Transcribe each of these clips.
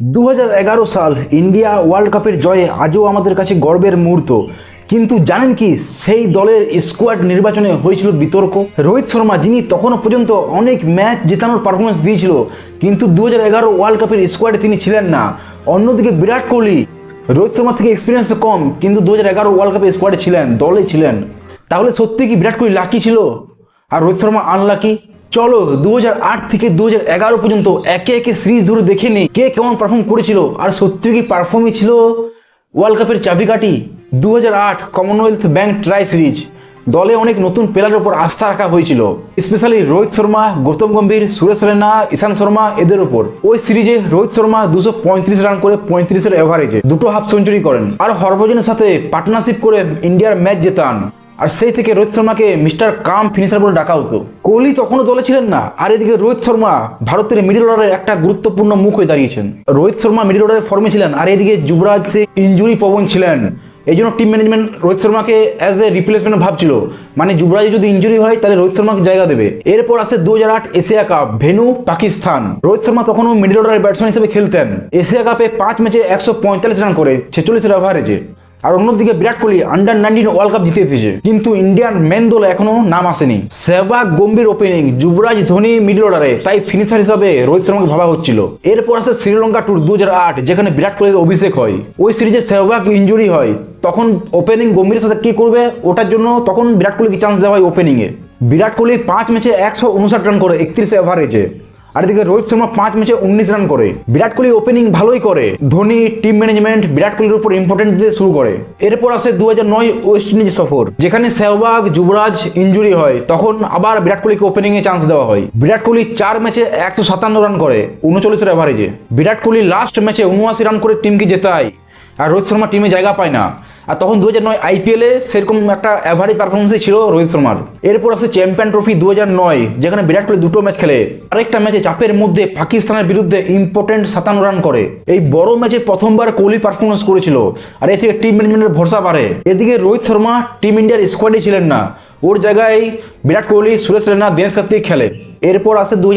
দু হাজার এগারো সাল ইন্ডিয়া ওয়ার্ল্ড কাপের জয়ে আজও আমাদের কাছে গর্বের মুহূর্ত। কিন্তু জানেন কি, সেই দলের স্কোয়াড নির্বাচনে হয়েছিল বিতর্ক। রোহিত শর্মা, যিনি তখনও পর্যন্ত অনেক ম্যাচ জেতানোর পারফরমেন্স দিয়েছিল, কিন্তু দু হাজার এগারো ওয়ার্ল্ড কাপের স্কোয়াডে তিনি ছিলেন না। অন্যদিকে বিরাট কোহলি, রোহিত শর্মা থেকে এক্সপিরিয়েন্স কম, কিন্তু দু হাজার এগারো ওয়ার্ল্ড কাপের স্কোয়াডে ছিলেন, দলে ছিলেন। তাহলে সত্যি কি বিরাট কোহলি লাকি ছিল? আর রোহিত শর্মা আনলাকি চলো দু হাজার আট থেকে দু হাজার এগারো পর্যন্ত একে একে সিরিজ ধরে দেখে নিই। কে কেমন পারফর্ম করেছিল? আর সত্যি কি পারফর্মই ছিল? ওয়ার্ল্ড কাপের চাবিকাঠি দু হাজার আট কমনওয়েলথ ব্যাংক ট্রাই সিরিজ দলে অনেক নতুন প্লেয়ারের উপর আস্থা রাখা হয়েছিল। স্পেশালি রোহিত শর্মা, গৌতম গম্ভীর, সুরেশ রেনা ঈশান শর্মা, এদের উপর। ওই সিরিজে রোহিত শর্মা দুশো পঁয়ত্রিশ রান করে পঁয়ত্রিশের এভারেজে দুটো হাফ সেঞ্চুরি করেন। আর হরভজনের সাথে পার্টনারশিপ করে ইন্ডিয়ার ম্যাচ জেতান। আর সেই থেকে রোহিত শর্মাকে মিস্টার কাম ফিনিশার বলে ডাকা হতো। কোহলি তখনও দলে ছিলেন না, আর এদিকে রোহিত শর্মা ভারতের মিডিল অর্ডারের একটা গুরুত্বপূর্ণ মুখ হয়ে দাঁড়িয়েছেন। রোহিত শর্মা মিডিল অর্ডারের ফর্মে ছিলেন, আর এদিকে যুবরাজ সিং ইঞ্জুরি পবন ছিলেন। এই জন্য টিম ম্যানেজমেন্ট রোহিত শর্মাকে অ্যাজ এ রিপ্লেসমেন্ট ভাবছিল। মানে যুবরাজ যদি ইঞ্জুরি হয়, তাহলে রোহিত শর্মাকে জায়গা দেবে। এরপর আসে দু হাজার আট Asia cup, venue, Pakistan. Rohit Sharma তখনও মিডল অর্ডারের ব্যাটসম্যান হিসেবে খেলতেন। এশিয়া কাপে পাঁচ ম্যাচে একশো পঁয়তাল্লিশ রান করে, ছেচল্লিশের অ্যাভারেজে আর অন্যদিকে Virat Kohli under nineteen world cup জিতে এসেছে। কিন্তু ইন্ডিয়ান মেন দলে এখনও নাম আসেনি। সেহবাগ গম্ভীর ওপেনিং যুবরাজ ধোনি মিডল অর্ডারে তাই ফিনিশার হিসাবে রোহিত শর্মাকে ভাবা হচ্ছিল। এরপর আসে শ্রীলঙ্কা ট্যুর দু হাজার আট, যেখানে বিরাট কোহলির অভিষেক হয়। ওই সিরিজে সেহবাগ ইঞ্জুরি হয়। তখন ওপেনিং গম্ভীরের সাথে কি করবে, ওটার জন্য তখন বিরাট কোহলিকে চান্স দেওয়া হয় ওপেনিংয়ে বিরাট কোহলি পাঁচ ম্যাচে একশো উনষাট রান করে একত্রিশ এভারেজে আর এদিকে রোহিত শর্মা পাঁচ ম্যাচে উনিশ রান করে। বিরাট কোহলি ওপেনিং ভালোই করে। ধোনি টিম ম্যানেজমেন্ট বিরাট কোহলির উপর ইম্পর্টেন্ট দিতে শুরু করে। এরপর আসে দু ওয়েস্ট ইন্ডিজ সফর, যেখানে সেহবাগ, যুবরাজ ইঞ্জুরি হয়। তখন আবার বিরাট কোহলিকে ওপেনিং এ চান্স দেওয়া হয়। বিরাট কোহলি চার ম্যাচে একশো সাতান্ন রান করে, উনচল্লিশের অ্যাভারেজে বিরাট কোহলি লাস্ট ম্যাচে উনআশি রান করে টিমকে জেতায়। আর রোহিত শর্মা টিমে জায়গা পায় না। আর তখন দু হাজার নয় আইপিএলে সেরকম একটা অ্যাভারেজ পারফরমেন্সই ছিল রোহিত শর্মার। এরপর আসে চ্যাম্পিয়ন ট্রফি দু হাজার নয়, যেখানে বিরাট কোহলি দুটো ম্যাচ খেলে। আরেকটা ম্যাচে চাপের মধ্যে পাকিস্তানের বিরুদ্ধে ইম্পর্টেন্ট সাতান্ন রান করে। এই বড় ম্যাচে প্রথমবার কোহলি পারফরমেন্স করেছিল, আর এ থেকে টিম ম্যানেজমেন্টের ভরসা বাড়ে। এদিকে রোহিত শর্মা টিম ইন্ডিয়ার স্কোয়াডে ছিলেন না। ওর জায়গায় বিরাট কোহলি, সুরেশ রেনা দিনেশ কার্তিক খেলে। এরপর আসে দু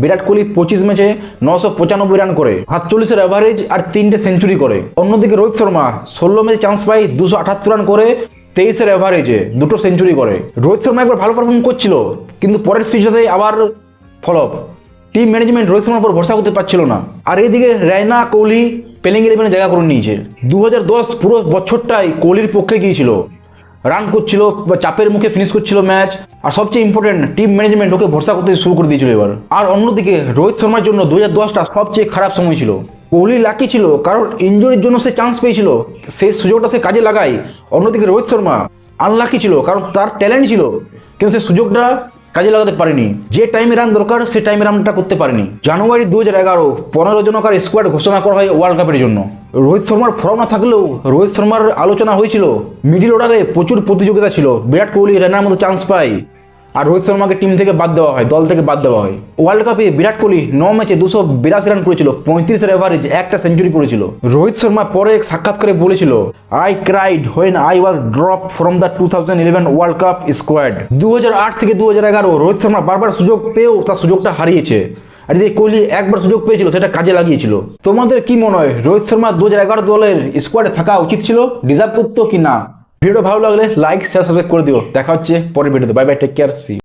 বিরাট কোহলি পঁচিশ ম্যাচে নশো পঁচানব্বই রান করে, সাতচল্লিশের অ্যাভারেজ আর তিনটে সেঞ্চুরি করে। অন্যদিকে রোহিত শর্মা ষোলো ম্যাচে চান্স পায় দুশো আটাত্তর রান করে, তেইশের অ্যাভারেজে দুটো সেঞ্চুরি করে। রোহিত শর্মা একবার ভালো পারফর্ম করছিল, কিন্তু পরের সিরিজটাতে আবার ফলপ টিম ম্যানেজমেন্ট রোহিত শর্মার উপর ভরসা করতে পারছিল না। আর এদিকে রায়না কোহলি প্লেইং ইলেভেনে জায়গা করে নিয়েছে। দু হাজার দশ পুরো বছরটাই কোহলির পক্ষে গিয়েছিল। রান করছিল বা চাপের মুখে ফিনিশ করছিল ম্যাচ আর সবচেয়ে ইম্পর্টেন্ট টিম ম্যানেজমেন্ট ওকে ভরসা করতে শুরু করে দিয়েছিল এবার। আর অন্যদিকে, রোহিত শর্মার জন্য দু হাজার সবচেয়ে খারাপ সময় ছিল। কোহলি লাকি ছিল, কারণ ইঞ্জুরির জন্য সে চান্স পেয়েছিল। সেই সুযোগটা সে কাজে লাগায়। অন্যদিকে রোহিত শর্মা আনলাকি ছিল, কারণ তার ট্যালেন্ট ছিল। কিন্তু সে সুযোগটা কাজে লাগাতে পারেনি। যে টাইমে রান দরকার, সে টাইমে রানটা করতে পারেনি। জানুয়ারি দু হাজার এগারো, পনেরো জনকার স্কোয়াড ঘোষণা করা হয় ওয়ার্ল্ড কাপের জন্য। রোহিত শর্মার ফর্ম না থাকলেও রোহিত শর্মার আলোচনা হয়েছিল। মিডিল অর্ডারে প্রচুর প্রতিযোগিতা ছিল। বিরাট কোহলি রানার মতো চান্স পায়। আর রোহিত শর্মাকে টিম থেকে বাদ দেওয়া হয়, দল থেকে বাদ দেওয়া হয়। ওয়ার্ল্ড কাপে বিরাট কোহলি ন ম্যাচে দুশো বিরাশি রান করেছিল, পঁয়ত্রিশের এভারেজ একটা সেঞ্চুরি করেছিল। রোহিত শর্মা পরে এক সাক্ষাৎকারে বলেছিল I cried when I was drop from the two thousand eleven world cup squad দু হাজার আট থেকে দু হাজার এগারো, রোহিত শর্মা বারবার সুযোগ পেয়েও তার সুযোগটা হারিয়েছে। আর যে কোহলি একবার সুযোগ পেয়েছিল, সেটা কাজে লাগিয়েছিল। তোমাদের কি মনে হয়, রোহিত শর্মা দু হাজার এগারো দলের স্কোয়াডে থাকা উচিত ছিল, ডিজার্ভ করতো কি না? ভিডিও ভালো লাগলে লাইক শেয়ার সাবস্ক্রাইব করে দিও। দেখা হচ্ছে পরের ভিডিওতে। Bye bye take care see